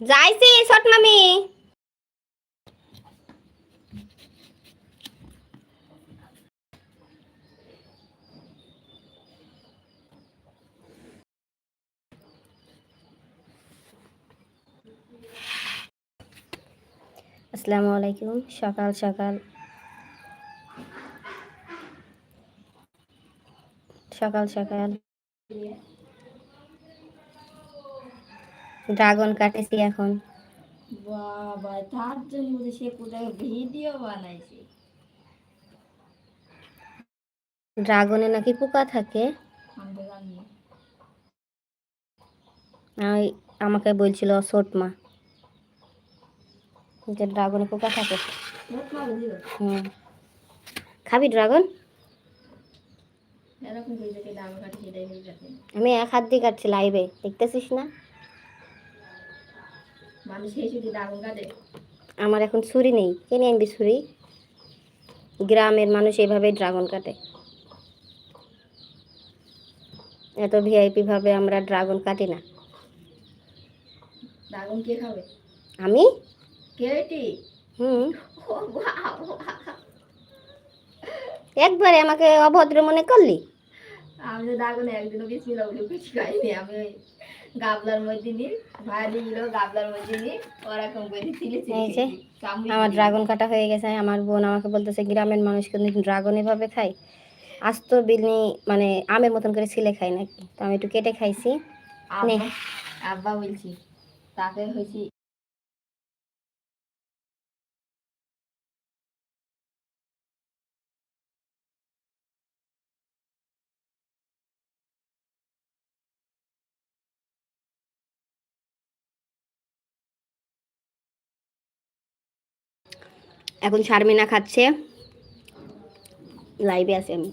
যাইছি ছোট মামি আসসালামু আলাইকুম সকাল সকাল সকাল সকাল ড্রাগন কাটেছি এখন। বাবা তার জন্য সে কোথায় ভিডিও বানাইছে। ড্রাগনে নাকি পোকা থাকে? আমাকে বলছিল ছোট মা যে ড্রাগনে পোকা থাকে। হুম। খাবি ড্রাগন? আমি এক হাত দিয়ে কাটছি লাইভে দেখতেছিস না মানুষ সেই শুধু দাম কাটে আমার এখন ছুরি নেই। কিনে আনবি ছুরি? গ্রামের মানুষ এভাবে ড্রাগন কাটে। এত ভিআইপি ভাবে আমরা ড্রাগন কাটি না। দাগন কে খাবে? আমি? হুম। একবারে আমাকে অভদ্র মনে করলি? আমি তো দাগনে একদিনও বিসমিল্লাহ বলে কিছু খাইনি আমি। গাবলার মধ্যে নিই ভাই গাবলার মধ্যে নিই ওরকম করে ছিলে আমার ড্রাগন কাটা হয়ে গেছে আমার বোন আমাকে বলতেছে গ্রামের মানুষ কিন্তু ড্রাগন এভাবে খায়? আস্ত বিলনি মানে আমের মতন করে ছিলে খাই নাকি? তো আমি একটু কেটে খাইছি। আব্বা বলছি তাকে হয়েছি এখন শারমিনা খাচ্ছে। লাইভে আছে আমি।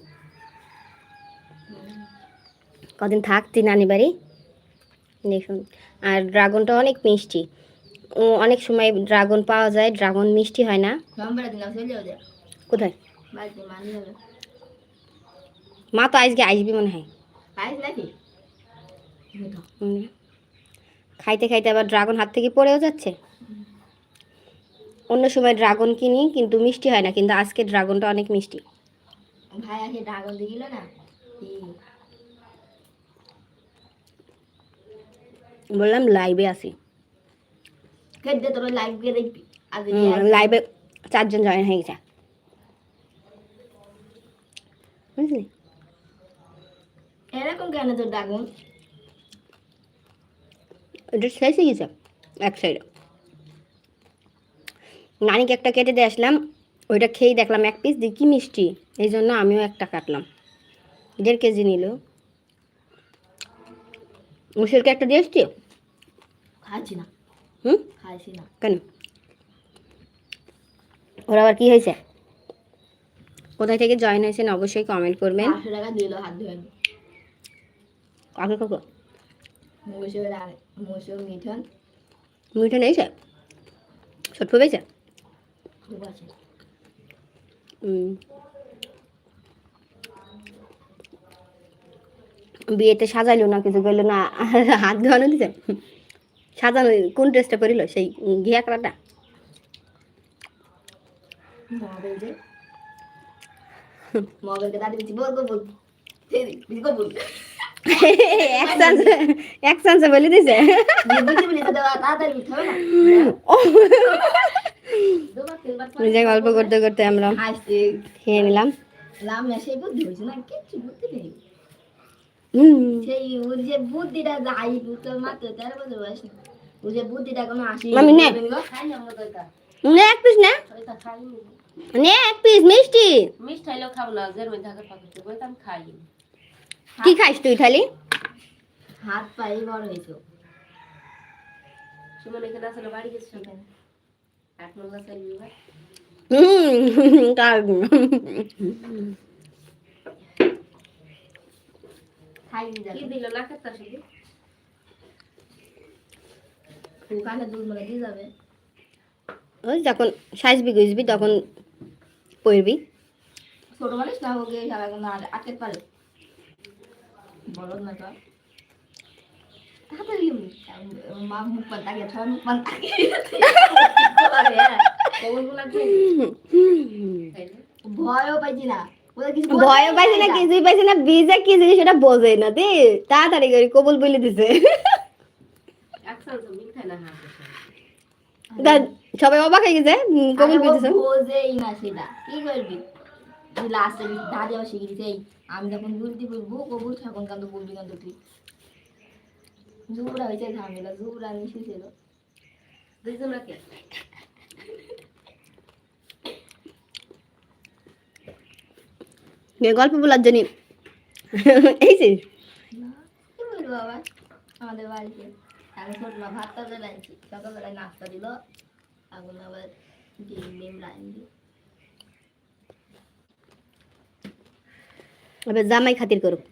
কদিন থাকতি নানি বাড়ি দেখুন আর ড্রাগনটা অনেক মিষ্টি। ও অনেক সময় ড্রাগন পাওয়া যায় ড্রাগন মিষ্টি হয় না। কোথায়? মা তো আজকে আসবি মনে হয়। খাইতে খাইতে আবার ড্রাগন হাত থেকে পড়েও যাচ্ছে। অন্য সময় ড্রাগন কিনি কিন্তু মিষ্টি হয় না কিন্তু আজকে ড্রাগনটা অনেক মিষ্টি। ভাই আসে ড্রাগন দিল না? বললাম লাইভে আসি তোর লাইভ চারজন জয়েন হয়ে গেছে। বুঝলি? এরকম কেন তোর ড্রাগন ওটা শেষ হয়ে গেছে এক সাইডে নানিকে একটা কেটে দিয়ে আসলাম ওইটা খেয়েই দেখলাম এক পিস দিয়ে কি মিষ্টি। এই জন্য আমিও একটা কাটলাম। দেড় কেজি নিল। মুসুরকে একটা দিয়ে এসছি খাচ্ছি না। হুম? খাইছি না। কেন? ওর আবার কি হয়েছে? কোথায় থেকে জয়েন হয়েছেন অবশ্যই কমেন্ট করবেন। কাকে কাকু? মিঠন। মিঠে নেইছে ছোট্ট পেয়েছে। বিয়েতে সাজাইলো না কিছু করল না হাত ধোয়ানো দিতে সাজানো কোন ড্রেসটা করিল সেই ঘিয়া কালারটা? মগল যে? মগলকে দাদি বলছি বল বল বল বিজি বল বল এক চান্সে এক চান্সে বলে দিছে গল্প করতে করতে আমরা খেয়ে নিলাম। এক পিস না। নে। এক পিস মিষ্টি। কি খাইস তুই খালি হাত পাই বড় হয়েছে সুমন এখানে আসলে বাড়ি গেছে যখন সাজবি গুজবি তখন পড়বি ছোট মানুষ না কোনো আটকে পারে। বলো না তো হাতে দিম মা মুখ পান তাকে ছয় মুখ পান তাকে ভয়ও পাইছি না ভয় পাইছে না কিছুই পাইছে না বিজা কি জিনিস সেটা বোঝে না দি তাড়াতাড়ি করে কবুল বলে দিছে সবাই অবাক হয়ে গেছে কবুল আরে বোঝেই না সেটা কি করবি লাস্টে দাদি আবার শিখে দিছে আমি যখন বলতে বলব কবুল তখন কান্দ বলবি কান্দ তুই জুবরা হয়েছে ঝামেলা জুবরা নিশু ছিল এ গল্প বলার জন্য এই যে আবার আমাদের বাড়িতে আমি ভাত তরকারি রাঁধছি সকালবেলায় নাস্তা দিল এখন আবার ডিম ডিম রাঁধছি এবার জামাই খাতির করুক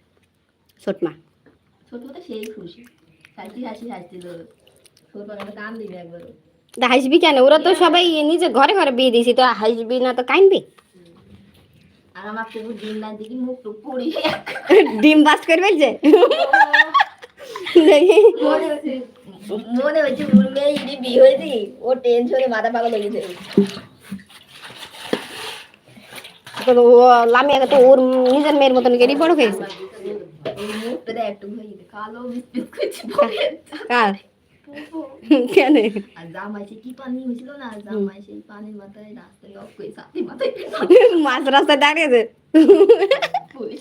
ছোট মা ছোট তো সেই খুশি হাসবি কেন? ওরা তো সবাই নিজে ঘরে ঘরে বিয়ে দিয়েছি তো হাসবি না তো কাইনবি ডিম বাস করবে যে মনে হচ্ছে ওর বিয়ে হয়েছি ও টেনশনে মাথা পাগল গেছে। ও লামিয়া তো ওর নিজের মেয়ের মতন কেটে বড় হয়েছে ওর মুখটা দেখ একটু হয়ে গেছে কালো বিস্কুট করছে পরে। কার কেন আর জামাই সে কি পানি হয়েছিল না জামাই সেই পানির মাথায় রাস্তায় অফ করে সাথে মাথায় মাঝ রাস্তায় দাঁড়িয়েছে পুলিশ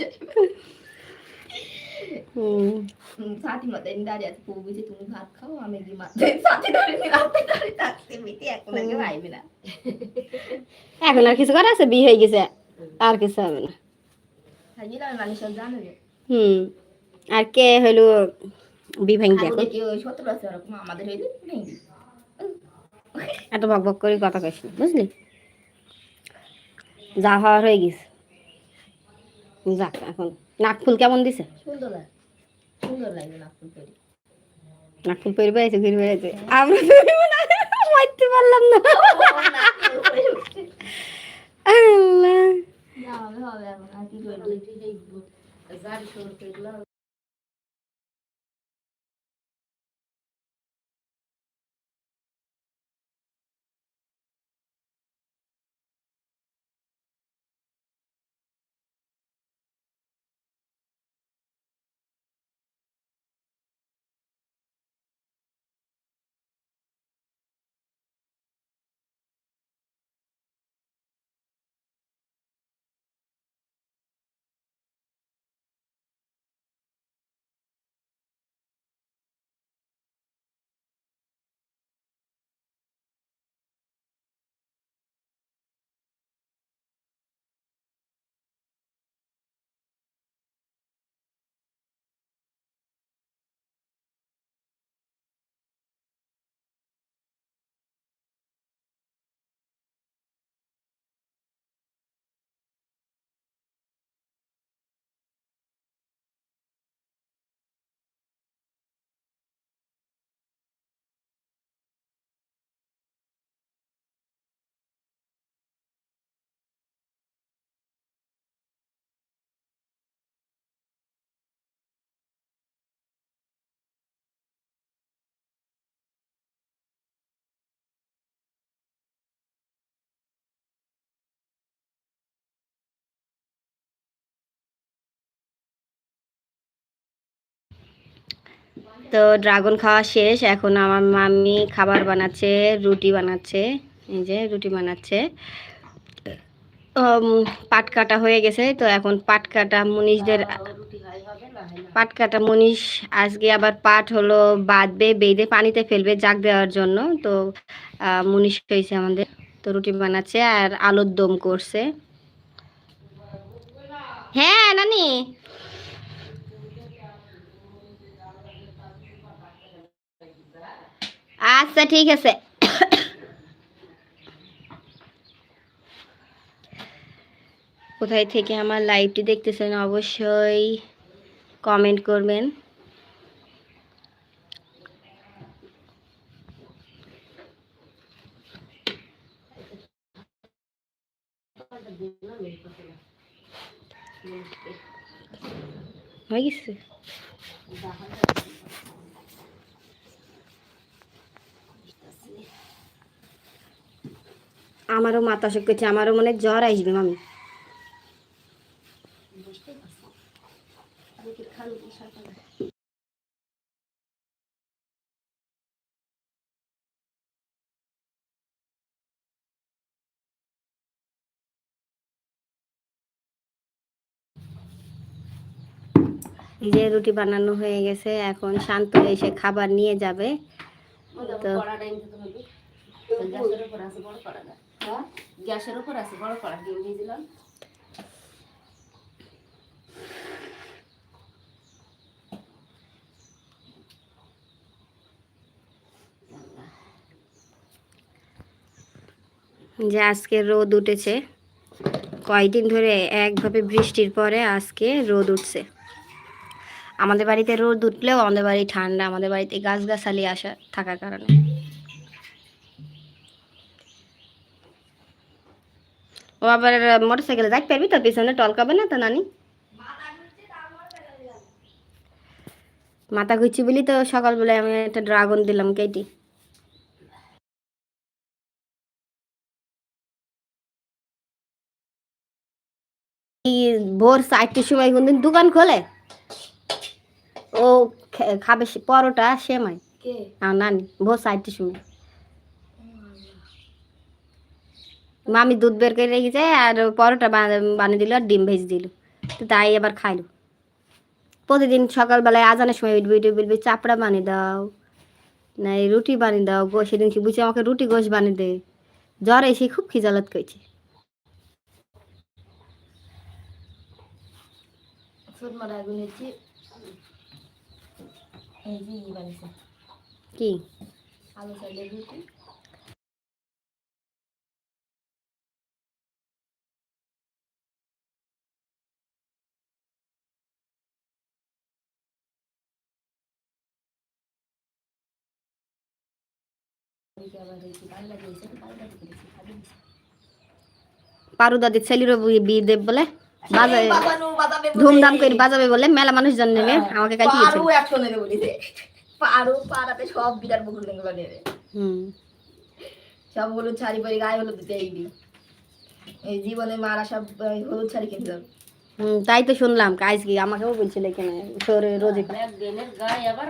হুম। সাথী মাথায় দাঁড়িয়ে আছে বউ বলছে তুমি ভাত খাও আমি কি মাথায় সাথে ধরে নিয়ে রাস্তায় দাঁড়িয়ে থাকতে বেটি এখন আগে ভাইবে না এখন আর কিছু করা আছে বিয়ে হয়ে গেছে আর কিছু হবে না থাকিলে আমি মানুষ সব জানে যে হুম আর কে হলো বিভাং দেখো এত বক বক করে কথা কইস বুঝলি যা হওয়ার হয়ে গেছে যাক এখন নাক ফুল কেমন দিছে সুন্দর সুন্দর লাগে নাক ফুল পরে বেড়াইছে ঘুরে বেড়াইছে আমরা পরিব না মারতে পারলাম না আল্লাহ হবে হবে এখন আর কি করব তো ড্রাগন খাওয়া শেষ, এখন আমার মামি খাবার বানাচ্ছে, রুটি বানাচ্ছে, এই যে রুটি বানাচ্ছে। পাট কাটা হয়ে গেছে, তো এখন পাট কাটা মুনিশদের পাট কাটা মুনিশ আজকে আবার পাট হলো বাঁধবে, বেঁধে পানিতে ফেলবে জাগ দেওয়ার জন্য। তো মুনিশ হয়েছে আমাদের, তো রুটি বানাচ্ছে আর আলুর দম করছে। হ্যাঁ নানি। আচ্ছা ঠিক আছে। কোথায় থেকে আমার লাইভটি দেখতেছেন অবশ্যই কমেন্ট করবেন। হয়ে গেছে? আমারও মাথা অসুখ করছে আমারও মনে জ্বর আসবে মামি। যে রুটি বানানো হয়ে গেছে এখন শান্ত এসে খাবার নিয়ে যাবে। তো গ্যাসের উপর আছে, বড় দিয়ে যে আজকে রোদ উঠেছে কয়েকদিন ধরে একভাবে বৃষ্টির পরে আজকে রোদ উঠছে। আমাদের বাড়িতে রোদ উঠলেও আমাদের বাড়ি ঠান্ডা, আমাদের বাড়িতে গাছগাছালি আসা থাকার কারণে। ও আবার মোটর সাইকেলে যাইতে পারবি? তো পিছনে টলকাবে না তো নানি? মাথা ঘুরছি বলি তো সকালবেলায় আমি একটা ড্রাগন দিলাম কেটি। ভোর চারটের সময় কোনদিন দোকান খোলে? ও খাবে পরোটা সেমাই। নানি ভোর চারটের সময়। মামি দুধ বের করে রেখেছে আর পরোটা বানিয়ে দিল আর ডিম ভেজ দিল। তো তাই এবার খাইলো। প্রতিদিন সকালবেলায় আজানের সময় উঠবে উঠে বলবি চাপড়া বানিয়ে দাও না রুটি বানিয়ে দাও গো সেদিন কি বুঝছি আমাকে রুটি গোশ বানিয়ে দে। জ্বর এসে খুব খিজালত করছে কি? আলু চালের রুটি। ছেলেরও বিয়ে দেব বলে। বাজাবে। ধুমধাম করে বাজাবে বলে। মেলা মানুষ জন নেবে আমাকে কাল কি পারু একশো নেবে বলিছে পারু পাড়াতে সব বিরাট বকুলগুলো নেবে হুম। সব হলুদ শাড়ি পরে গায়ে হলুদ দিতে এই জীবনে মারা সব হলুদ শাড়ি কিনতে হুম, তাই তো শুনলাম। আজকে আমাকেও বলছিল এখানে। শহরে রোজে গায়ে আবার